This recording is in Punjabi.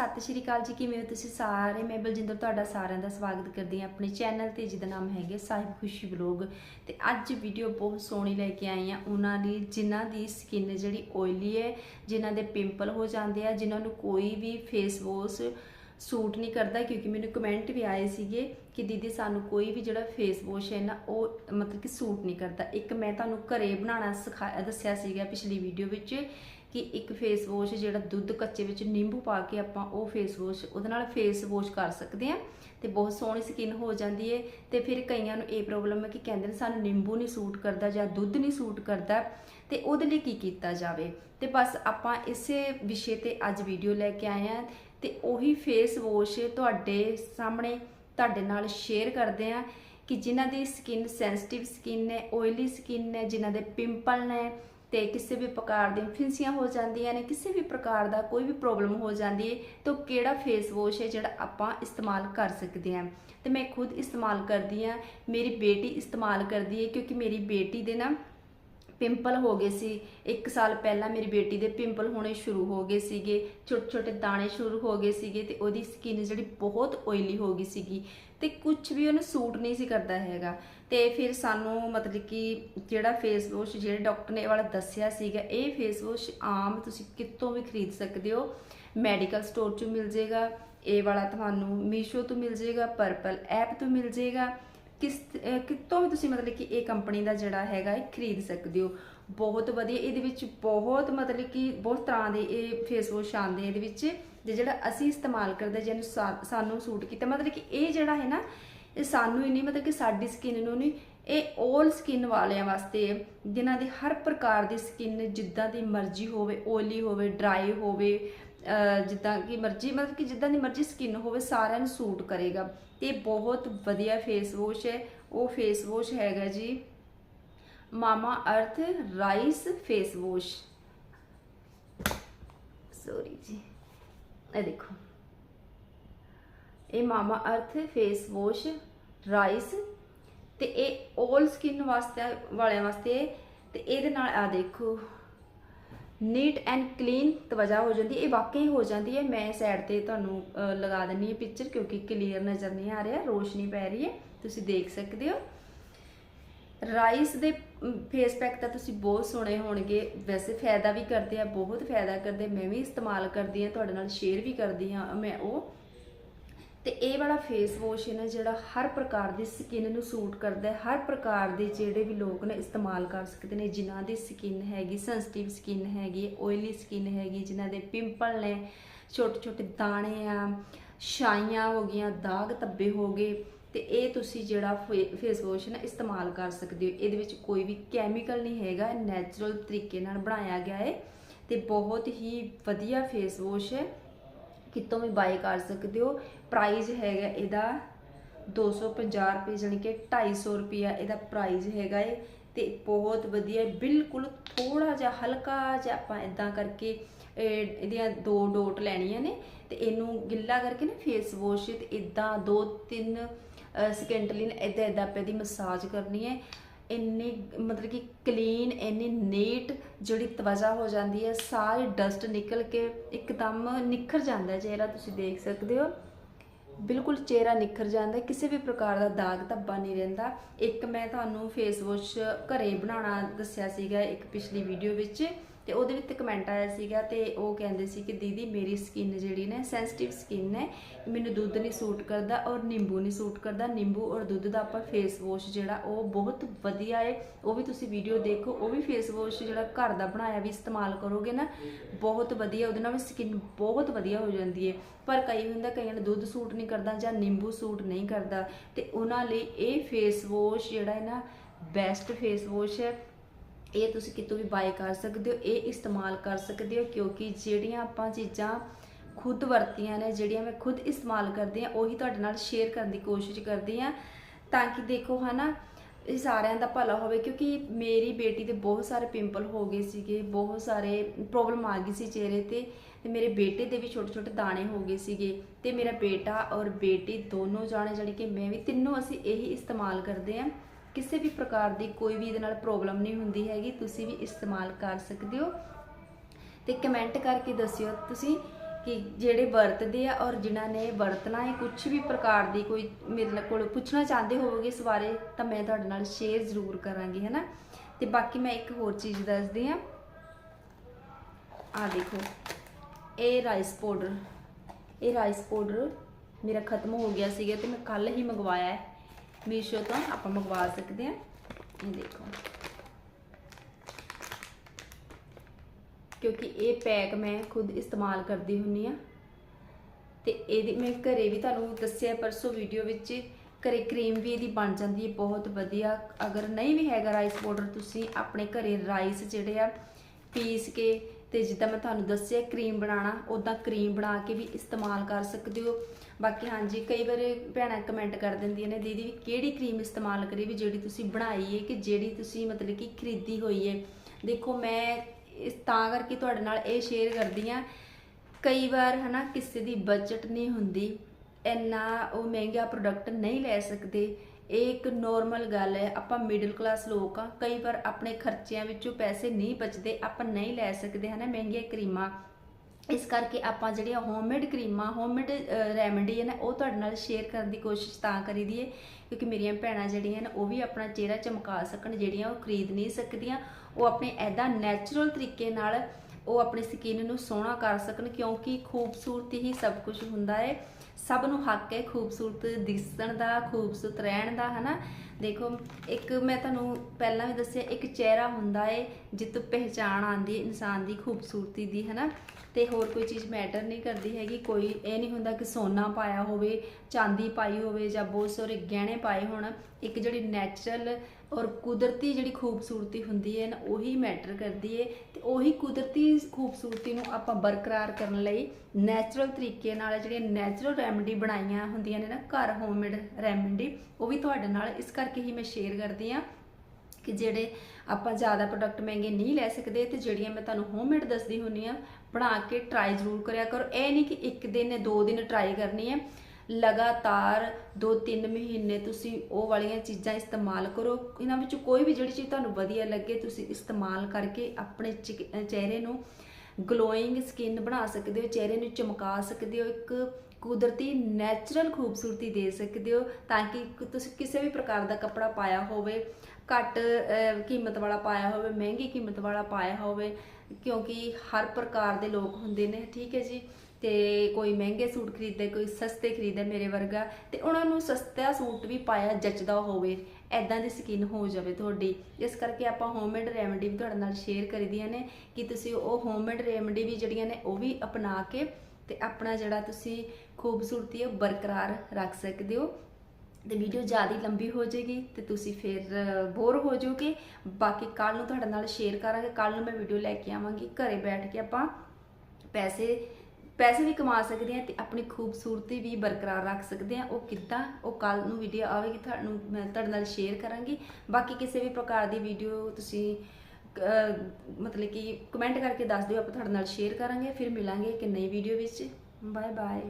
ਸਤਿ ਸ਼੍ਰੀ ਅਕਾਲ ਜੀ, ਕਿਵੇਂ ਹੋ ਤੁਸੀਂ ਸਾਰੇ? ਮੈਂ ਬਲਜਿੰਦਰ ਤੁਹਾਡਾ ਸਾਰਿਆਂ ਦਾ ਸਵਾਗਤ ਕਰਦੀ ਹਾਂ ਆਪਣੇ ਚੈਨਲ ਤੇ, ਜਿਹਦਾ ਨਾਮ ਹੈਗਾ ਸਾਹਿਬ ਖੁਸ਼ੀ ਵਲੋਗ। ਤੇ ਅੱਜ ਵੀਡੀਓ ਬਹੁਤ ਸੋਹਣੀ ਲੈ ਕੇ ਆਈ ਆ ਉਹਨਾਂ ਦੀ, ਜਿਨ੍ਹਾਂ ਦੀ ਸਕਿਨ ਜਿਹੜੀ ਓਇਲੀ ਹੈ, ਜਿਨ੍ਹਾਂ ਦੇ ਪਿੰਪਲ ਹੋ ਜਾਂਦੇ ਆ, ਜਿਨ੍ਹਾਂ ਨੂੰ ਕੋਈ ਵੀ ਫੇਸ ਵਾਸ਼ ਸੂਟ ਨਹੀਂ ਕਰਦਾ, ਕਿਉਂਕਿ ਮੈਨੂੰ ਕਮੈਂਟ ਵੀ ਆਏ ਸੀਗੇ ਕਿ ਦੀਦੀ ਸਾਨੂੰ ਕੋਈ ਵੀ ਜਿਹੜਾ ਫੇਸ ਵਾਸ਼ ਹੈ ਨਾ, ਉਹ ਮਤਲਬ ਕਿ ਸੂਟ ਨਹੀਂ ਕਰਦਾ। ਇੱਕ ਮੈਂ ਤੁਹਾਨੂੰ ਘਰੇ ਬਣਾਉਣਾ ਸਿਖਾਇਆ ਦੱਸਿਆ ਸੀਗਾ ਪਿਛਲੀ ਵੀਡੀਓ ਵਿੱਚ ਕਿ ਇੱਕ ਫੇਸ ਵਾਸ਼ ਜਿਹੜਾ ਦੁੱਧ ਕੱਚੇ ਵਿੱਚ ਨਿੰਬੂ ਪਾ ਕੇ ਆਪਾਂ ਉਹ ਫੇਸ ਵਾਸ਼ ਉਹਦੇ ਨਾਲ ਫੇਸ ਵਾਸ਼ ਕਰ ਸਕਦੇ ਆ ਤੇ ਬਹੁਤ ਸੋਹਣੀ ਸਕਿਨ ਹੋ ਜਾਂਦੀ ਹੈ ਤੇ ਫਿਰ ਕਈਆਂ ਨੂੰ ਇਹ ਪ੍ਰੋਬਲਮ ਹੈ ਕਿ ਕਹਿੰਦੇ ਨੇ ਸਾਨੂੰ ਨਿੰਬੂ ਨਹੀਂ ਸੂਟ ਕਰਦਾ ਜਾਂ ਦੁੱਧ ਨਹੀਂ ਸੂਟ ਕਰਦਾ, ਤੇ ਉਹਦੇ ਲਈ ਕੀ ਕੀਤਾ ਜਾਵੇ? ਤੇ ਬਸ ਆਪਾਂ ਇਸੇ ਵਿਸ਼ੇ ਤੇ ਅੱਜ ਵੀਡੀਓ ਲੈ ਕੇ ਆਏ ਆ ਤੇ ਉਹੀ ਫੇਸ ਵਾਸ਼ ਤੁਹਾਡੇ ਸਾਹਮਣੇ ਤੁਹਾਡੇ ਨਾਲ ਸ਼ੇਅਰ ਕਰਦੇ ਆ ਕਿ ਜਿਨ੍ਹਾਂ ਦੀ ਸਕਿਨ ਸੈਂਸਿਟਿਵ ਸਕਿਨ ਹੈ ਓਇਲੀ ਸਕਿਨ ਹੈ ਜਿਨ੍ਹਾਂ ਦੇ ਪਿੰਪਲ ਨੇ ਤੇ ਕਿਸੇ ਵੀ ਪ੍ਰਕਾਰ ਦੀਆਂ ਫਿੰਸੀਆਂ ਹੋ ਜਾਂਦੀਆਂ ਨੇ, ਕਿਸੇ ਵੀ ਪ੍ਰਕਾਰ ਦਾ ਕੋਈ ਵੀ ਪ੍ਰੋਬਲਮ ਹੋ ਜਾਂਦੀ ਹੈ, ਤਾਂ ਕਿਹੜਾ ਫੇਸ ਵਾਸ਼ ਹੈ ਜਿਹੜਾ ਆਪਾਂ ਇਸਤੇਮਾਲ ਕਰ ਸਕਦੇ ਹਾਂ? ਤੇ ਮੈਂ ਖੁਦ ਇਸਤੇਮਾਲ ਕਰਦੀ ਹਾਂ, ਮੇਰੀ ਬੇਟੀ ਇਸਤੇਮਾਲ ਕਰਦੀ ਹੈ, ਕਿਉਂਕਿ ਮੇਰੀ ਬੇਟੀ ਦੇ ਨਾ ਪਿੰਪਲ ਹੋ ਗਏ ਸੀ। 1 ਸਾਲ ਪਹਿਲਾਂ ਮੇਰੀ ਬੇਟੀ ਦੇ ਪਿੰਪਲ ਹੋਣੇ ਸ਼ੁਰੂ ਹੋ ਗਏ ਸੀਗੇ ਛੋਟੇ ਛੋਟੇ ਦਾਣੇ ਸ਼ੁਰੂ ਹੋ ਗਏ ਸੀਗੇ ਤੇ ਉਹਦੀ ਸਕਿਨ ਜਿਹੜੀ ਬਹੁਤ ਓਇਲੀ ਹੋ ਗਈ ਸੀਗੀ। ਤੇ ਕੁਝ ਵੀ ਉਹਨੂੰ ਸੂਟ ਨਹੀਂ ਸੀ ਕਰਦਾ ਹੈਗਾ। ਤੇ ਫਿਰ ਸਾਨੂੰ ਮਤਲਬ ਕਿ ਜਿਹੜਾ ਫੇਸ ਵਾਸ਼ ਜਿਹੜੇ ਡਾਕਟਰ ਨੇ ਇਹ ਵਾਲਾ ਦੱਸਿਆ ਸੀਗਾ, ਇਹ ਫੇਸ ਵਾਸ਼ ਆਮ ਤੁਸੀਂ ਕਿਤੋਂ ਵੀ ਖਰੀਦ ਸਕਦੇ ਹੋ। ਮੈਡੀਕਲ ਸਟੋਰ 'ਚੋਂ ਮਿਲ ਜਾਏਗਾ। ਇਹ ਵਾਲਾ ਤੁਹਾਨੂੰ ਮੀਸ਼ੋ ਤੋਂ ਮਿਲ ਜਾਏਗਾ ਪਰਪਲ ਐਪ ਤੋਂ ਮਿਲ ਜਾਏਗਾ। ਕਿਸ ਅਹ ਕਿਤੋਂ ਵੀ ਤੁਸੀਂ ਮਤਲਬ ਕਿ ਇਹ ਕੰਪਨੀ ਦਾ ਜਿਹੜਾ ਹੈਗਾ ਇਹ ਖਰੀਦ ਸਕਦੇ ਹੋ। ਬਹੁਤ ਵਧੀਆ, ਇਹਦੇ ਵਿੱਚ ਬਹੁਤ ਮਤਲਬ ਕਿ ਬਹੁਤ ਤਰ੍ਹਾਂ ਦੇ ਇਹ ਫੇਸ ਵਾਸ਼ ਆਉਂਦੇ ਇਹਦੇ ਵਿੱਚ। ਤੇ ਜਿਹੜਾ ਅਸੀਂ ਇਸਤੇਮਾਲ ਕਰਦੇ ਜਿਹਨੂੰ ਸਾ- ਸਾਨੂੰ ਸੂਟ ਕੀਤਾ ਮਤਲਬ ਕਿ ਇਹ ਜਿਹੜਾ ਹੈ ਨਾ ਇਹ ਸਾਨੂੰ ਹੀ ਨਹੀਂ ਮਤਲਬ ਕਿ ਸਾਡੀ ਸਕਿਨ ਨੂੰ ਨਹੀਂ ਇਹ 올 ਸਕਿਨ ਵਾਲਿਆਂ ਵਾਸਤੇ ਹੈ, ਜਿਨ੍ਹਾਂ ਦੀ ਹਰ ਪ੍ਰਕਾਰ ਦੀ ਸਕਿਨ ਜਿੱਦਾਂ ਦੀ ਮਰਜ਼ੀ ਹੋਵੇ ਓਲੀ ਹੋਵੇ ਡਰਾਈ ਹੋਵੇ ਜਿੱਦਾਂ ਕਿ ਮਰਜ਼ੀ ਮਤਲਬ ਕਿ ਜਿੱਦਾਂ ਦੀ ਮਰਜ਼ੀ ਸਕਿਨ ਹੋਵੇ ਸਾਰਿਆਂ ਨੂੰ ਸੂਟ ਕਰੇਗਾ। ਤੇ ਬਹੁਤ ਵਧੀਆ ਫੇਸ ਵਾਸ਼ ਹੈ ਉਹ ਫੇਸ ਵਾਸ਼ ਹੈਗਾ ਜੀ ਮਾਮਾ ਅਰਥ ਰਾਈਸ ਫੇਸ ਵਾਸ਼ ਸੌਰੀ ਜੀ। ਇਹ ਦੇਖੋ ਇਹ ਮਾਮਾ ਅਰਥ ਫੇਸ ਵਾਸ਼ ਰਾਈਸ ਤੇ ਇਹ 올 ਸਕਿਨ ਵਾਸਤੇ, ਵਾਲਿਆਂ ਵਾਸਤੇ ਹੈ। ਤੇ ਇਹਦੇ ਨਾਲ ਆ ਦੇਖੋ ਨੀਟ ਐਂਡ ਕਲੀਨ ਤਵਜਾ ਹੋ ਜਾਂਦੀ ਹੈ। ਇਹ ਵਾਕਈ ਹੋ ਜਾਂਦੀ ਹੈ ਮੈਂ ਸਾਈਡ ਤੇ ਤੁਹਾਨੂੰ ਲਗਾ ਦਿੰਨੀ ਹੈ ਪਿਕਚਰ ਕਿਉਂਕਿ ਕਲੀਅਰ ਨਜ਼ਰ ਨਹੀਂ ਆ ਰਿਹਾ, ਰੋਸ਼ਨੀ ਪੈ ਰਹੀ ਹੈ ਤੁਸੀਂ ਦੇਖ ਸਕਦੇ ਹੋ ਰਾਈਸ ਦੇ ਫੇਸ ਪੈਕ ਤਾਂ ਤੁਸੀਂ ਬਹੁਤ ਸੁਣੇ ਹੋਣਗੇ। ਵੈਸੇ ਫਾਇਦਾ ਵੀ ਕਰਦੇ ਆ, ਬਹੁਤ ਫਾਇਦਾ ਕਰਦੇ। ਮੈਂ ਵੀ ਇਸਤੇਮਾਲ ਕਰਦੀ ਆ ਤੁਹਾਡੇ ਨਾਲ ਸ਼ੇਅਰ ਵੀ ਕਰਦੀ ਆ ਮੈਂ ਉਹ। ਤੇ ਇਹ ਵਾਲਾ ਫੇਸ ਵਾਸ਼ ਹੈ ਨਾ ਜਿਹੜਾ ਹਰ ਪ੍ਰਕਾਰ ਦੀ ਸਕਿਨ ਨੂੰ ਸੂਟ ਕਰਦਾ ਹੈ। ਹਰ ਪ੍ਰਕਾਰ ਦੇ ਜਿਹੜੇ ਵੀ ਲੋਕ ਨੇ ਇਸਤੇਮਾਲ ਕਰ ਸਕਦੇ ਨੇ। ਜਿਨ੍ਹਾਂ ਦੀ ਸਕਿਨ ਹੈਗੀ ਸੈਂਸਿਟਿਵ ਸਕਿਨ ਹੈਗੀ ਓਇਲੀ ਸਕਿਨ ਹੈਗੀ, ਜਿਨ੍ਹਾਂ ਦੇ ਪਿੰਪਲ ਨੇ ਛੋਟੇ ਛੋਟੇ ਦਾਣੇ ਆ, ਛਾਈਆਂ ਹੋ ਗਈਆਂ, ਦਾਗ ਧੱਬੇ ਹੋ ਗਏ। ਤੇ ਇਹ ਤੁਸੀਂ ਜਿਹੜਾ ਫੇਸ ਵਾਸ਼ ਨਾ ਇਸਤੇਮਾਲ ਕਰ ਸਕਦੇ ਹੋ। ਇਹਦੇ ਵਿੱਚ ਕੋਈ ਵੀ ਕੈਮੀਕਲ ਨਹੀਂ ਹੈਗਾ ਨੈਚੁਰਲ ਤਰੀਕੇ ਨਾਲ ਬਣਾਇਆ ਗਿਆ ਹੈ ਤੇ ਬਹੁਤ ਹੀ ਵਧੀਆ ਫੇਸ ਵਾਸ਼ ਹੈ। ਕਿਤੋਂ ਵੀ ਬਾਈ ਕਰ ਸਕਦੇ ਹੋ। ਪ੍ਰਾਈਸ ਹੈਗਾ ਇਹਦਾ 250 ਰੁਪਏ ਜਾਣੀ ਕਿ 250 ਰੁਪਿਆ ਇਹਦਾ ਪ੍ਰਾਈਸ ਹੈਗਾ ਏ ਤੇ ਬਹੁਤ ਵਧੀਆ, ਬਿਲਕੁਲ ਥੋੜਾ ਜਿਹਾ ਹਲਕਾ ਜਿਹਾ ਆਪਾਂ ਇਦਾਂ ਕਰਕੇ ਇਹਦੀਆਂ ਦੋ ਡੋਟ ਲੈਣੀਆਂ ਨੇ ਤੇ ਇਹਨੂੰ ਗਿੱਲਾ ਕਰਕੇ ਨਾ ਫੇਸ ਵਾਸ਼ ਤੇ ਇਦਾਂ ਦੋ ਤਿੰਨ ਸਕਿੰਟ ਲਈ ਇਦਾਂ ਇਦਾਂ ਆਪਾਂ ਇਹਦੀ ਮਸਾਜ ਕਰਨੀ ਹੈ। ਇੰਨੀ ਮਤਲਬ ਕਿ ਕਲੀਨ ਇੰਨੀ ਨੀਟ ਜਿਹੜੀ ਤਵਜਾ ਹੋ ਜਾਂਦੀ ਹੈ, ਸਾਰੀ ਡਸਟ ਨਿਕਲ ਕੇ ਇੱਕਦਮ ਨਿਖਰ ਜਾਂਦਾ ਹੈ। ਚਿਹਰਾ ਤੁਸੀਂ ਦੇਖ ਸਕਦੇ ਹੋ। ਬਿਲਕੁਲ ਚਿਹਰਾ ਨਿਖਰ ਜਾਂਦਾ ਕਿਸੇ ਵੀ ਪ੍ਰਕਾਰ ਦਾ ਦਾਗ ਧੱਬਾ ਨਹੀਂ ਰਹਿੰਦਾ। ਇੱਕ ਮੈਂ ਤੁਹਾਨੂੰ ਫੇਸ ਵਾਸ਼ ਘਰੇ ਬਣਾਉਣਾ ਦੱਸਿਆ ਸੀਗਾ ਇੱਕ ਪਿਛਲੀ ਵੀਡੀਓ ਵਿੱਚ। ਤੇ ਉਹਦੇ ਵਿੱਚ ਕਮੈਂਟ ਆਇਆ ਸੀਗਾ ਤੇ ਉਹ ਕਹਿੰਦੇ ਸੀ ਕਿ ਦੀਦੀ ਮੇਰੀ ਸਕਿਨ ਜਿਹੜੀ ਨੇ ਸੈਂਸਿਟਿਵ ਸਕਿਨ ਹੈ ਮੈਨੂੰ ਦੁੱਧ ਨਹੀਂ ਸੂਟ ਕਰਦਾ ਔਰ ਨਿੰਬੂ ਨਹੀਂ ਸੂਟ ਕਰਦਾ। ਨਿੰਬੂ ਔਰ ਦੁੱਧ ਦਾ ਆਪਾਂ ਫੇਸ ਵਾਸ਼ ਜਿਹੜਾ ਉਹ ਬਹੁਤ ਵਧੀਆ ਹੈ ਉਹ ਵੀ ਤੁਸੀਂ ਵੀਡੀਓ ਦੇਖੋ, ਉਹ ਵੀ ਫੇਸ ਵਾਸ਼ ਜਿਹੜਾ ਘਰ ਦਾ ਬਣਾਇਆ ਵੀ ਇਸਤੇਮਾਲ ਕਰੋਗੇ ਨਾ, ਬਹੁਤ ਵਧੀਆ, ਉਹਦੇ ਨਾਲ ਵੀ ਸਕਿਨ ਬਹੁਤ ਵਧੀਆ ਹੋ ਜਾਂਦੀ ਹੈ ਪਰ ਕਈ ਹੁੰਦਾ, ਕਈਆਂ ਨੂੰ ਦੁੱਧ ਸੂਟ ਨਹੀਂ ਕਰਦਾ ਜਾਂ ਨਿੰਬੂ ਸੂਟ ਨਹੀਂ ਕਰਦਾ। ਤੇ ਉਹਨਾਂ ਲਈ ਇਹ ਫੇਸ ਵਾਸ਼ ਜਿਹੜਾ ਹੈ ਨਾ ਬੈਸਟ ਫੇਸ ਵਾਸ਼ ਹੈ। ਇਹ ਤੁਸੀਂ ਕਿਤੋਂ ਵੀ ਬਾਈ ਕਰ ਸਕਦੇ ਹੋ, ਇਹ ਇਸਤੇਮਾਲ ਕਰ ਸਕਦੇ ਹੋ, ਕਿਉਂਕਿ ਜਿਹੜੀਆਂ ਆਪਾਂ ਚੀਜ਼ਾਂ ਖੁਦ ਵਰਤੀਆਂ ਨੇ, ਜਿਹੜੀਆਂ ਮੈਂ ਖੁਦ ਇਸਤੇਮਾਲ ਕਰਦੀ ਹਾਂ, ਉਹੀ ਤੁਹਾਡੇ ਨਾਲ ਸ਼ੇਅਰ ਕਰਨ ਦੀ ਕੋਸ਼ਿਸ਼ ਕਰਦੀ ਹਾਂ, ਤਾਂ ਕਿ ਦੇਖੋ ਹਨਾ, ਇਹ ਸਾਰਿਆਂ ਦਾ ਭਲਾ ਹੋਵੇ, ਕਿਉਂਕਿ ਮੇਰੀ ਬੇਟੀ ਦੇ ਬਹੁਤ ਸਾਰੇ ਪਿੰਪਲ ਹੋ ਗਏ ਸੀਗੇ, ਬਹੁਤ ਸਾਰੇ ਪ੍ਰੋਬਲਮ ਆ ਗਈ ਸੀ ਚਿਹਰੇ ਤੇ ਤੇ ਮੇਰੇ ਬੇਟੇ ਦੇ ਵੀ ਛੋਟੇ ਛੋਟੇ ਦਾਣੇ ਹੋ ਗਏ ਸੀਗੇ, ਤੇ ਮੇਰਾ ਬੇਟਾ ਔਰ ਬੇਟੀ ਦੋਨੋਂ ਜਾਣੇ, ਜਾਣੀ ਕਿ ਮੈਂ ਵੀ ਤਿੰਨੋਂ ਅਸੀਂ ਇਹੀ ਇਸਤੇਮਾਲ ਕਰਦੇ ਹਾਂ। ਕਿਸੇ ਵੀ ਪ੍ਰਕਾਰ ਦੀ ਕੋਈ ਵੀ ਇਹਦੇ ਨਾਲ ਪ੍ਰੋਬਲਮ ਨਹੀਂ ਹੁੰਦੀ ਹੈਗੀ, ਤੁਸੀਂ ਵੀ ਇਸਤੇਮਾਲ ਕਰ ਸਕਦੇ ਹੋ। ਤੇ ਕਮੈਂਟ ਕਰਕੇ ਦੱਸਿਓ ਤੁਸੀਂ ਕਿ ਜਿਹੜੇ ਵਰਤਦੇ ਆ ਔਰ ਜਿਨ੍ਹਾਂ ਨੇ ਵਰਤਣਾ ਹੈ ਕੁਝ ਵੀ ਪ੍ਰਕਾਰ ਦੀ ਕੋਈ ਮੇਰੇ ਕੋਲ ਪੁੱਛਣਾ ਚਾਹੁੰਦੇ ਹੋਵੋਗੇ ਇਸ ਬਾਰੇ ਤਾਂ ਮੈਂ ਤੁਹਾਡੇ ਨਾਲ ਸ਼ੇਅਰ ਜ਼ਰੂਰ ਕਰਾਂਗੀ ਹੈ ਨਾ ਤੇ ਬਾਕੀ ਮੈਂ ਇੱਕ ਹੋਰ ਚੀਜ਼ ਦੱਸਦੀ ਆ ਆ ਦੇਖੋ, ਇਹ ਰਾਈਸ ਪਾਊਡਰ ਇਹ ਰਾਈਸ ਪਾਊਡਰ ਮੇਰਾ ਖਤਮ ਹੋ ਗਿਆ ਸੀਗਾ ਤੇ ਮੈਂ ਕੱਲ ਹੀ ਮੰਗਵਾਇਆ ਹੈ। ਮੀਸ਼ੋ ਤੋਂ ਆਪਾਂ ਮੰਗਵਾ ਸਕਦੇ ਆ ਇਹ ਦੇਖੋ। ਕਿਉਂਕਿ ਇਹ ਪੈਕ ਮੈਂ ਖੁਦ ਇਸਤੇਮਾਲ ਕਰਦੀ ਹੁੰਨੀ ਆ ਤੇ ਇਹਦੀ ਮੈਂ ਘਰੇ ਵੀ ਤੁਹਾਨੂੰ ਦੱਸਿਆ, ਪਰਸੋਂ ਵੀਡੀਓ ਵਿੱਚ ਘਰੇ ਕਰੀਮ ਵੀ ਇਹਦੀ ਬਣ ਜਾਂਦੀ ਹੈ, ਬਹੁਤ ਵਧੀਆ। ਅਗਰ ਨਹੀਂ ਵੀ ਹੈਗਾ ਰਾਈਸ ਪਾਊਡਰ ਤੁਸੀਂ ਆਪਣੇ ਘਰੇ ਰਾਈਸ ਜਿਹੜੇ ਆ ਪੀਸ ਕੇ ਤੇ ਜਿੱਦਾਂ ਮੈਂ ਤੁਹਾਨੂੰ ਦੱਸਿਆ ਕਰੀਮ ਬਣਾਉਣਾ ਉਦਾਂ ਕਰੀਮ ਬਣਾ ਕੇ ਵੀ ਇਸਤੇਮਾਲ ਕਰ ਸਕਦੇ ਹੋ। ਬਾਕੀ ਹਾਂਜੀ, ਕਈ ਵਾਰੀ ਭੈਣਾਂ ਕਮੈਂਟ ਕਰ ਦਿੰਦੀਆਂ ਨੇ, ਦੀਦੀ ਵੀ ਕਿਹੜੀ ਕਰੀਮ ਇਸਤੇਮਾਲ ਕਰੀ ਵੀ ਜਿਹੜੀ ਤੁਸੀਂ ਬਣਾਈ ਹੈ ਕਿ ਜਿਹੜੀ ਤੁਸੀਂ ਮਤਲਬ ਕਿ ਖਰੀਦੀ ਹੋਈ ਹੈ ਦੇਖੋ, ਮੈਂ ਇਸ ਤਾਂ ਕਰਕੇ ਤੁਹਾਡੇ ਨਾਲ ਇਹ ਸ਼ੇਅਰ ਕਰਦੀ ਆ, ਕਈ ਵਾਰ ਹਨਾ ਕਿਸੇ ਦੀ ਬਜਟ ਨਹੀਂ ਹੁੰਦੀ, ਇੰਨਾ ਉਹ ਮਹਿੰਗਾ ਪ੍ਰੋਡਕਟ ਨਹੀਂ ਲੈ ਸਕਦੇ। ਇਹ ਇੱਕ ਨੋਰਮਲ ਗੱਲ ਹੈ ਆਪਾਂ ਮਿਡਲ ਕਲਾਸ ਲੋਕ ਆ, ਕਈ ਵਾਰ ਆਪਣੇ ਖਰਚਿਆਂ ਵਿੱਚੋਂ ਪੈਸੇ ਨਹੀਂ ਬਚਦੇ, ਆਪਾਂ ਨਹੀਂ ਲੈ ਸਕਦੇ ਹਨਾ ਮਹਿੰਗੀਆਂ ਕਰੀਮਾਂ। ਇਸ ਕਰਕੇ ਆਪਾਂ ਜਿਹੜੀਆਂ ਹੋਮਮੇਡ ਕਰੀਮਾਂ ਹੋਮਮੇਡ ਰੈਮਡੀ ਹੈ ਨਾ ਉਹ ਤੁਹਾਡੇ ਨਾਲ ਸ਼ੇਅਰ ਕਰਨ ਦੀ ਕੋਸ਼ਿਸ਼ ਤਾਂ ਕਰੀਦੀ ਹੈ ਕਿਉਂਕਿ ਮੇਰੀਆਂ ਭੈਣਾਂ ਜਿਹੜੀਆਂ ਨੇ ਉਹ ਵੀ ਆਪਣਾ ਚਿਹਰਾ ਚਮਕਾ ਸਕਣ, ਜਿਹੜੀਆਂ ਉਹ ਖਰੀਦ ਨਹੀਂ ਸਕਦੀਆਂ। ਉਹ ਆਪਣੇ ਐਦਾਂ ਨੈਚੁਰਲ ਤਰੀਕੇ ਨਾਲ ਉਹ ਆਪਣੀ ਸਕਿਨ ਨੂੰ ਸੋਹਣਾ ਕਰ ਸਕਣ, ਕਿਉਂਕਿ ਖੂਬਸੂਰਤੀ ਹੀ ਸਭ ਕੁਝ ਹੁੰਦਾ ਹੈ। ਸਭ ਨੂੰ ਹੱਕ ਹੈ ਖੂਬਸੂਰਤ ਦਿਸਣ ਦਾ, ਖੂਬਸੂਰਤ ਰਹਿਣ ਦਾ, ਹਨਾ? ਦੇਖੋ, ਇੱਕ ਮੈਂ ਤੁਹਾਨੂੰ ਪਹਿਲਾਂ ਵੀ ਦੱਸਿਆ, ਇੱਕ ਚਿਹਰਾ ਹੁੰਦਾ ਹੈ ਜਿੱਤ ਪਹਿਚਾਣ ਆਉਂਦੀ ਹੈ ਇਨਸਾਨ ਦੀ ਖੂਬਸੂਰਤੀ ਦੀ, ਹਨਾ? ਤੇ ਹੋਰ ਕੋਈ ਚੀਜ਼ ਮੈਟਰ ਨਹੀਂ ਕਰਦੀ ਹੈਗੀ। ਕੋਈ ਇਹ ਨਹੀਂ ਹੁੰਦਾ ਕਿ ਸੋਨਾ ਪਾਇਆ ਹੋਵੇ, ਚਾਂਦੀ ਪਾਈ ਹੋਵੇ ਜਾਂ ਬਹੁਤ ਸਾਰੇ ਗਹਿਣੇ ਪਾਏ ਹੋਣ। ਇੱਕ ਜਿਹੜੀ ਨੈਚੁਰਲ ਔਰ ਕੁਦਰਤੀ ਜਿਹੜੀ ਖੂਬਸੂਰਤੀ ਹੁੰਦੀ ਹੈ ਨਾ, ਉਹੀ ਮੈਟਰ ਕਰਦੀ ਹੈ ਤੇ ਉਹੀ ਕੁਦਰਤੀ ਖੂਬਸੂਰਤੀ ਨੂੰ ਆਪਾਂ ਬਰਕਰਾਰ ਕਰਨ ਲਈ ਨੈਚੁਰਲ ਤਰੀਕੇ ਨਾਲ ਜਿਹੜੇ ਨੈਚੁਰਲ ਰੈਮੇਡੀ ਬਣਾਈਆਂ ਹੁੰਦੀਆਂ ਨੇ ਨਾ, ਘਰ ਹੋਮਮੇਡ ਰੈਮੇਡੀ ਉਹ ਵੀ ਤੁਹਾਡੇ ਨਾਲ ਇਸ ਕਰਕੇ ਹੀ ਮੈਂ ਸ਼ੇਅਰ ਕਰਦੀ ਆ ਕਿ ਜਿਹੜੇ ਆਪਾਂ ਜ਼ਿਆਦਾ ਪ੍ਰੋਡਕਟ ਮਹਿੰਗੇ ਨਹੀਂ ਲੈ ਸਕਦੇ ਤੇ ਜਿਹੜੀਆਂ ਮੈਂ ਤੁਹਾਨੂੰ ਹੋਮਮੇਡ ਦੱਸਦੀ ਹੁੰਨੀ ਆ ਬਣਾ ਕੇ ਟਰਾਈ ਜ਼ਰੂਰ ਕਰਿਆ ਕਰੋ। ਇਹ ਨਹੀਂ ਕਿ ਇੱਕ ਦਿਨ ਦੋ ਦਿਨ ਟਰਾਈ ਕਰਨੀ ਹੈ। ਲਗਾਤਾਰ 2-3 ਮਹੀਨੇ ਤੁਸੀਂ ਉਹ ਵਾਲੀਆਂ ਚੀਜ਼ਾਂ ਇਸਤੇਮਾਲ ਕਰੋ। ਇਹਨਾਂ ਵਿੱਚੋਂ ਕੋਈ ਵੀ ਜਿਹੜੀ ਚੀਜ਼ ਤੁਹਾਨੂੰ ਵਧੀਆ ਲੱਗੇ, ਤੁਸੀਂ ਇਸਤੇਮਾਲ ਕਰਕੇ ਆਪਣੇ ਚਿਕ- ਚਿਹਰੇ ਨੂੰ ਗਲੋਇੰਗ ਸਕਿਨ ਬਣਾ ਸਕਦੇ ਹੋ, ਚਿਹਰੇ ਨੂੰ ਚਮਕਾ ਸਕਦੇ ਹੋ। ਇੱਕ ਕੁਦਰਤੀ ਨੈਚੁਰਲ ਖੂਬਸੂਰਤੀ ਦੇ ਸਕਦੇ ਹੋ ਤਾਂ ਕਿ ਤੁਸੀਂ ਕਿਸੇ ਵੀ ਪ੍ਰਕਾਰ ਦਾ ਕੱਪੜਾ ਪਾਇਆ ਹੋਵੇ, ਘੱਟ ਕੀਮਤ ਵਾਲਾ ਪਾਇਆ ਹੋਵੇ, ਮਹਿੰਗੀ ਕੀਮਤ ਵਾਲਾ ਪਾਇਆ ਹੋਵੇ, ਕਿਉਂਕਿ ਹਰ ਪ੍ਰਕਾਰ ਦੇ ਲੋਕ ਹੁੰਦੇ ਨੇ, ਠੀਕ ਹੈ ਜੀ? ਤੇ ਕੋਈ ਮਹਿੰਗੇ ਸੂਟ ਖਰੀਦਦਾ ਕੋਈ ਸਸਤੇ ਖਰੀਦਦਾ ਮੇਰੇ ਵਰਗਾ, ਤੇ ਉਹਨਾਂ ਨੂੰ ਸਸਤਾ ਸੂਟ ਵੀ ਪਾਇਆ ਜੱਚਦਾ ਹੋਵੇ ਐਦਾਂ ਦੀ ਸਕਿਨ ਹੋ ਜਾਵੇ ਤੁਹਾਡੀ। ਇਸ ਕਰਕੇ ਆਪਾਂ ਹੋਮਮੇਡ ਰੈਮਡੀ ਵੀ ਤੁਹਾਡੇ ਨਾਲ ਸ਼ੇਅਰ ਕਰੀਦੀਆਂ ਨੇ ਕਿ ਤੁਸੀਂ ਉਹ ਹੋਮਮੇਡ ਰੈਮਡੀ ਵੀ ਜਿਹੜੀਆਂ ਨੇ ਉਹ ਵੀ ਅਪਣਾ ਕੇ ਤੇ ਆਪਣਾ ਜਿਹੜਾ ਤੁਸੀਂ ਖੂਬਸੂਰਤੀ ਉਹ ਬਰਕਰਾਰ ਰੱਖ ਸਕਦੇ ਹੋ। ਤੇ ਵੀਡੀਓ ਜ਼ਿਆਦਾ ਲੰਬੀ ਹੋ ਜਾਏਗੀ ਤੇ ਤੁਸੀਂ ਫਿਰ ਬੋਰ ਹੋ ਜਾਓਗੇ। ਬਾਕੀ ਕੱਲ ਨੂੰ ਤੁਹਾਡੇ ਨਾਲ ਸ਼ੇਅਰ ਕਰਾਂਗੇ। ਕੱਲ ਨੂੰ ਮੈਂ ਵੀਡੀਓ ਲੈ ਕੇ ਆਵਾਂਗੀ। ਘਰੇ ਬੈਠ ਕੇ ਆਪਾਂ ਪੈਸੇ ਪੈਸੇ ਵੀ ਕਮਾ ਸਕਦੇ ਆ ਤੇ ਆਪਣੀ ਖੂਬਸੂਰਤੀ ਵੀ ਬਰਕਰਾਰ ਰੱਖ ਸਕਦੇ ਆ ਉਹ ਕਿੱਦਾਂ, ਉਹ ਕੱਲ ਨੂੰ ਵੀਡੀਓ ਆਵੇਗੀ, ਤੁਹਾਨੂੰ ਮੈਂ ਤੁਹਾਡੇ ਨਾਲ ਸ਼ੇਅਰ ਕਰਾਂਗੀ। ਬਾਕੀ ਕਿਸੇ ਵੀ ਪ੍ਰਕਾਰ ਦੀ ਵੀਡੀਓ ਤੁਸੀਂ ਮਤਲਬ ਕਿ ਕਮੈਂਟ ਕਰਕੇ ਦੱਸ ਦਿਓ। ਆਪਾਂ ਤੁਹਾਡੇ ਨਾਲ ਸ਼ੇਅਰ ਕਰਾਂਗੇ। ਫਿਰ ਮਿਲਾਂਗੇ ਇੱਕ ਨਈ ਵੀਡੀਓ ਵਿੱਚ। Bye bye